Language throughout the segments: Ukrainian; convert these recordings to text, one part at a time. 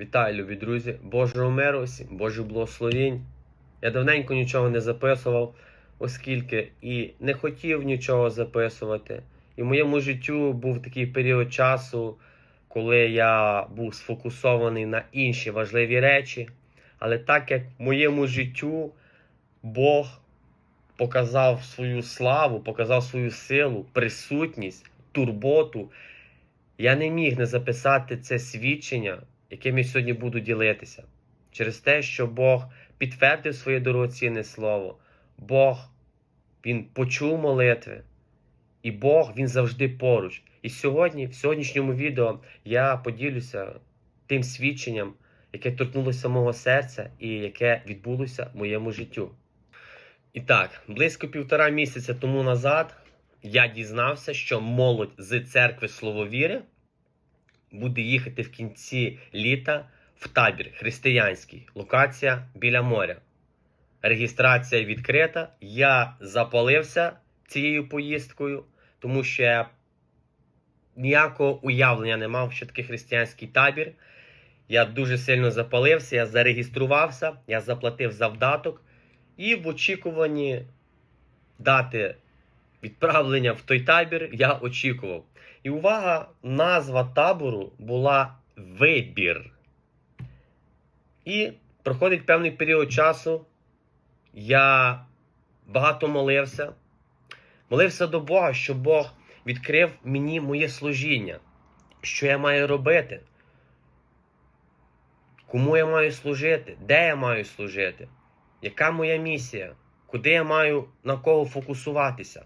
Вітаю, любі друзі! Божого миру, всім, Божих благословінь. Я давненько нічого не записував, оскільки і не хотів нічого записувати. І в моєму життю був такий період часу, коли я був сфокусований на інші важливі речі. Але так як в моєму життю Бог показав свою славу, показав свою силу, присутність, турботу, я не міг не записати це свідчення, яким я сьогодні буду ділитися. Через те, що Бог підтвердив своє дорогоцінне слово, Бог Він почув молитви, і Бог Він завжди поруч. І сьогодні, в сьогоднішньому відео, я поділюся тим свідченням, яке торкнулося мого серця і яке відбулося в моєму життю. І так, близько півтора місяця тому назад я дізнався, що молодь з церкви Слововіри буде їхати в кінці літа в табір християнський. Локація біля моря. Реєстрація відкрита. Я запалився цією поїздкою, тому що я ніякого уявлення не мав, що таке християнський табір. Я дуже сильно запалився, я зареєструвався, я заплатив завдаток і в очікуванні дати відправлення в той табір я очікував. І увага, назва табору була Вибір. І проходить певний період часу. Я багато молився. Молився до Бога, щоб Бог відкрив мені моє служіння. Що я маю робити? Кому я маю служити? Де я маю служити? Яка моя місія? Куди я маю на кого фокусуватися?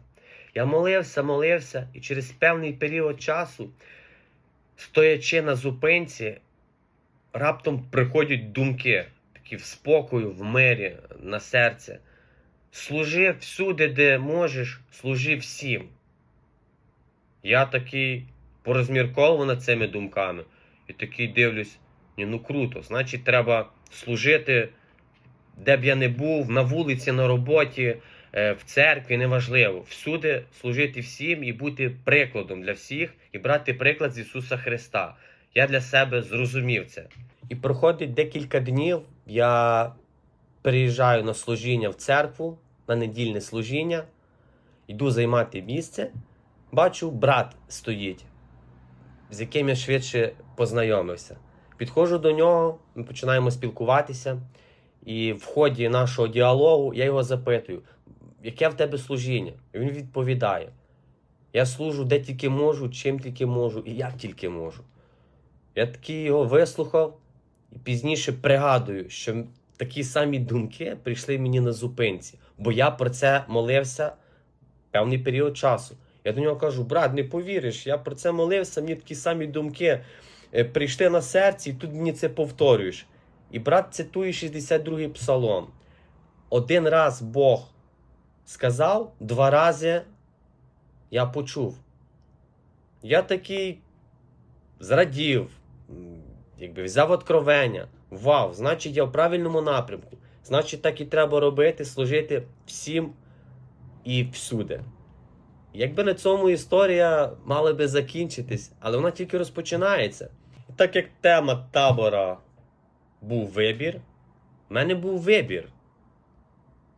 Я молився, молився, і через певний період часу, стоячи на зупинці, раптом приходять думки, такі в спокою, в мирі, на серце. Служи всюди, де можеш, служи всім. Я такий порозмірковував над цими думками і такий дивлюсь, ні, ну круто, значить, треба служити, де б я не був, на вулиці, на роботі, в церкві, неважливо. Всюди служити всім і бути прикладом для всіх, і брати приклад з Ісуса Христа. Я для себе зрозумів це. І проходить декілька днів. Я приїжджаю на служіння в церкву, на недільне служіння, йду займати місце. Бачу, брат стоїть, з яким я швидше познайомився. Підходжу до нього, ми починаємо спілкуватися. І в ході нашого діалогу я його запитую, яке в тебе служіння? І він відповідає: Я служу де тільки можу, чим тільки можу і як тільки можу. Я такий його вислухав і пізніше пригадую, що такі самі думки прийшли мені на зупинці, бо я про це молився певний період часу. Я до нього кажу: брат, не повіриш, я про це молився, мені такі самі думки е, прийшли на серці, і тут мені це повторюєш. І брат цитує 62-й псалом. Один раз Бог сказав, два рази я почув. Я такий зрадів, якби взяв откровення. Вау, значить, я в правильному напрямку. Значить, так і треба робити, служити всім і всюди. Якби на цьому історія мала би закінчитись, але вона тільки розпочинається. Так як тема табора був вибір, в мене був вибір.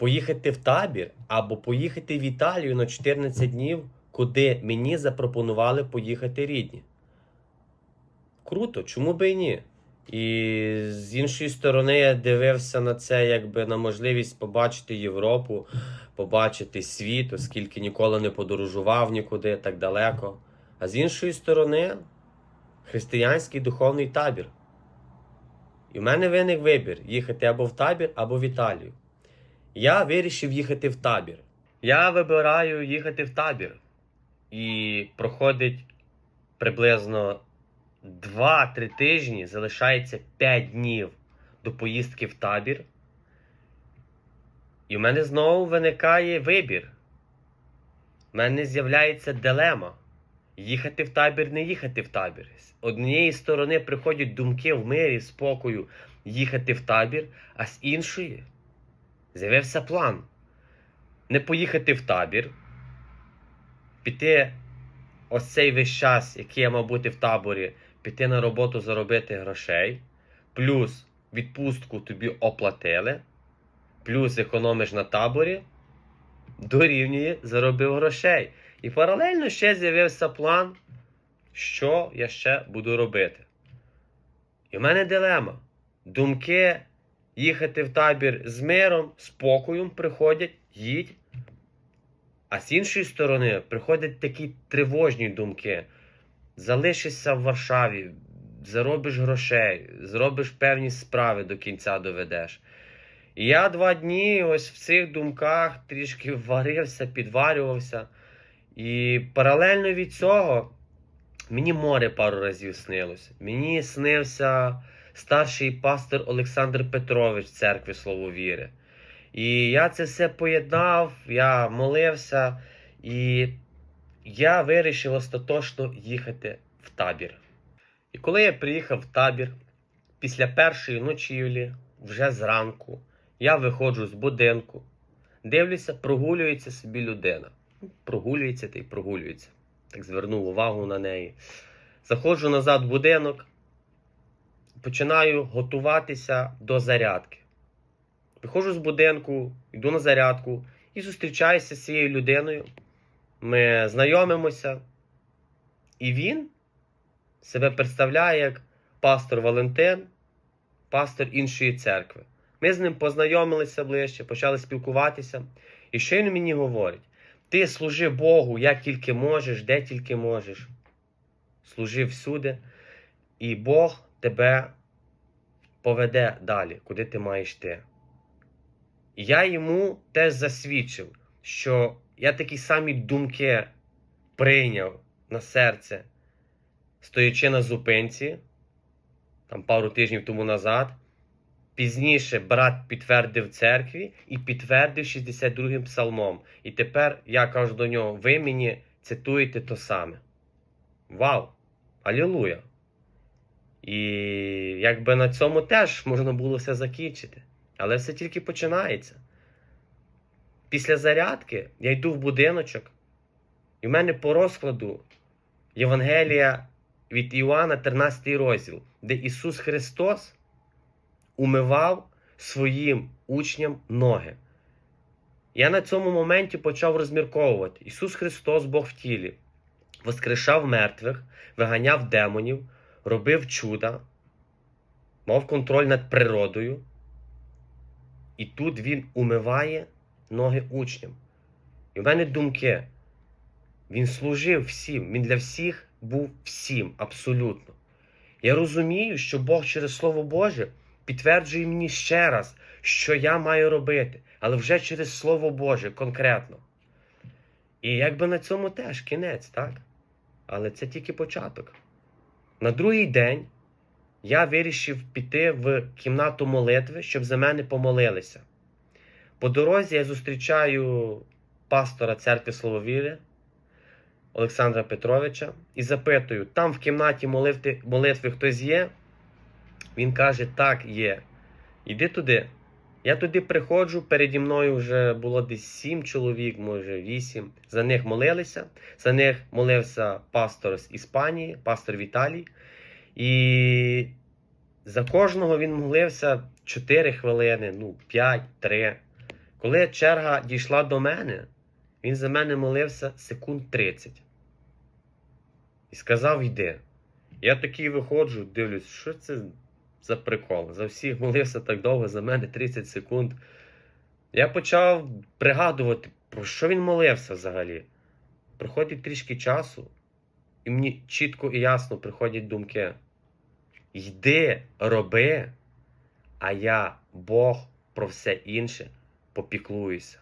Поїхати в табір або поїхати в Італію на 14 днів, куди мені запропонували поїхати рідні. Круто, чому би і ні? І з іншої сторони, я дивився на це якби на можливість побачити Європу, побачити світ, оскільки ніколи не подорожував нікуди так далеко. А з іншої сторони, християнський духовний табір. І в мене виник вибір їхати або в табір, або в Італію. Я вирішив їхати в табір. Я вибираю їхати в табір. І проходить приблизно 2-3 тижні, залишається 5 днів до поїздки в табір. І в мене знову виникає вибір. У мене з'являється дилема. Їхати в табір, не їхати в табір. З однієї сторони приходять думки в мирі, спокою їхати в табір, а з іншої з'явився план. Не поїхати в табір, піти ось цей весь час, який я мав бути в таборі, піти на роботу заробити грошей, плюс відпустку тобі оплатили, плюс економиш на таборі, дорівнює заробив грошей. І паралельно ще з'явився план, що я ще буду робити. І в мене дилема. Думки їхати в табір з миром, спокоєм приходять, їдь. А з іншої сторони приходять такі тривожні думки. Залишишся в Варшаві, заробиш грошей, зробиш певні справи до кінця доведеш. І я два дні ось в цих думках трішки варився, підварювався. І паралельно від цього мені море пару разів снилося. Мені снився старший пастор Олександр Петрович церкви Слово Віри. І я це все поєднав, я молився, і я вирішив остаточно їхати в табір. І коли я приїхав в табір, після першої ночівлі, вже зранку, я виходжу з будинку, дивлюся, прогулюється собі людина. Прогулюється та й прогулюється. Так звернув увагу на неї. Заходжу назад в будинок, починаю готуватися до зарядки. Виходжу з будинку, йду на зарядку і зустрічаюся з цією людиною. Ми знайомимося. І він себе представляє як пастор Валентин, пастор іншої церкви. Ми з ним познайомилися ближче, почали спілкуватися. І що він мені говорить? Ти служи Богу, як тільки можеш, де тільки можеш. Служи всюди, і Бог тебе поведе далі, куди ти маєш йти. Я йому теж засвідчив, що я такі самі думки прийняв на серце, стоячи на зупинці, там пару тижнів тому назад. Пізніше брат підтвердив церкві і підтвердив 62-м псалмом. І тепер я кажу до нього: ви мені цитуєте то саме. Вау! Алілуя! І якби на цьому теж можна було все закінчити. Але все тільки починається. Після зарядки я йду в будиночок, і в мене по розкладу Євангелія від Іоанна, 13 розділ, де Ісус Христос умивав своїм учням ноги. Я на цьому моменті почав розмірковувати. Ісус Христос, Бог в тілі, воскрешав мертвих, виганяв демонів, робив чуда, мав контроль над природою. І тут Він умиває ноги учням. І в мене думки. Він служив всім, він для всіх був всім, абсолютно. Я розумію, що Бог через Слово Боже підтверджує мені ще раз, що я маю робити, але вже через Слово Боже конкретно. І якби на цьому теж кінець, так? Але це тільки початок. На другий день я вирішив піти в кімнату молитви, щоб за мене помолилися. По дорозі я зустрічаю пастора церкви Слововіри Олександра Петровича і запитую, там в кімнаті молитви, молитви хтось є? Він каже, так, є. Іди туди. Я туди приходжу, переді мною вже було десь сім чоловік, може вісім. За них молилися. За них молився пастор з Іспанії, пастор Віталій. І за кожного він молився 4 хвилини, ну, 5-3. Коли черга дійшла до мене, він за мене молився секунд 30. І сказав: йди. Я такий виходжу, дивлюсь, що це за прикол. За всіх молився так довго, за мене 30 секунд. Я почав пригадувати, про що він молився взагалі. Проходить трішки часу, і мені чітко і ясно приходять думки. Йди, роби, а я, Бог, про все інше попіклуюся.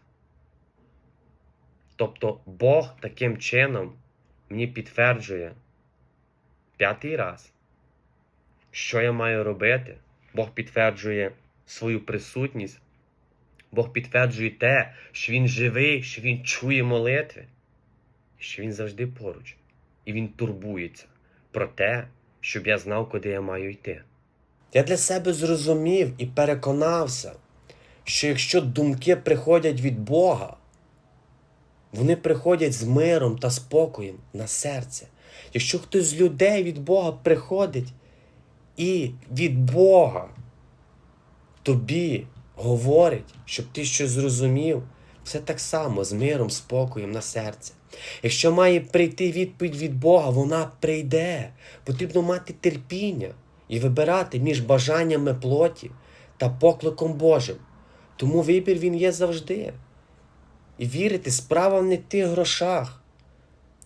Тобто Бог таким чином мені підтверджує п'ятий раз, що я маю робити. Бог підтверджує свою присутність. Бог підтверджує те, що Він живий, що Він чує молитви, що Він завжди поруч. І Він турбується про те, щоб я знав, куди я маю йти. Я для себе зрозумів і переконався, що якщо думки приходять від Бога, вони приходять з миром та спокоєм на серце. Якщо хтось з людей від Бога приходить І від Бога тобі говорить, щоб ти щось зрозумів, все так само з миром, спокоєм на серце. Якщо має прийти відповідь від Бога, вона прийде. Потрібно мати терпіння і вибирати між бажаннями плоті та покликом Божим. Тому вибір він є завжди. І вірити, справа не в тих грошах,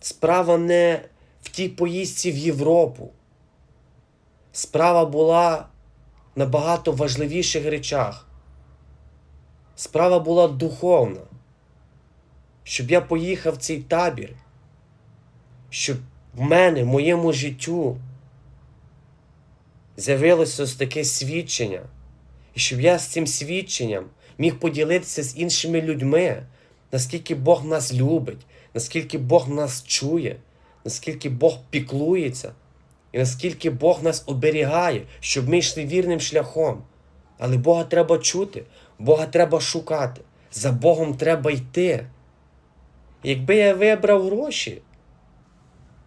справа не в тій поїздці в Європу. Справа була в набагато важливіших речах. Справа була духовна. Щоб я поїхав в цей табір, щоб в мене, в моєму життю з'явилося ось таке свідчення. І щоб я з цим свідченням міг поділитися з іншими людьми, наскільки Бог нас любить, наскільки Бог нас чує, наскільки Бог піклується, і наскільки Бог нас оберігає, щоб ми йшли вірним шляхом. Але Бога треба чути, Бога треба шукати, за Богом треба йти. Якби я вибрав гроші,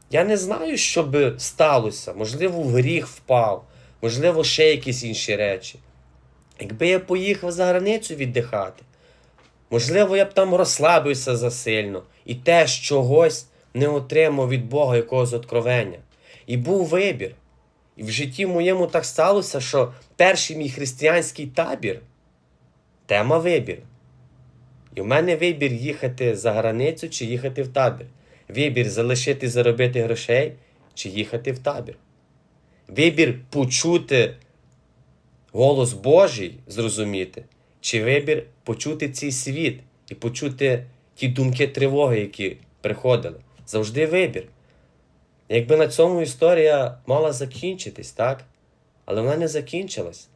я не знаю, що би сталося. Можливо, в гріх впав, можливо, ще якісь інші речі. Якби я поїхав за границю віддихати, можливо, я б там розслабився засильно і теж чогось не отримав від Бога якогось откровення. І був вибір. І в житті моєму так сталося, що перший мій християнський табір тема вибір. І в мене вибір їхати за границю чи їхати в табір. Вибір залишити заробити грошей чи їхати в табір. Вибір почути голос Божий, зрозуміти, чи вибір почути цей світ і почути ті думки тривоги, які приходили. Завжди вибір. Якби на цьому історія мала закінчитись, так? Але вона не закінчилась.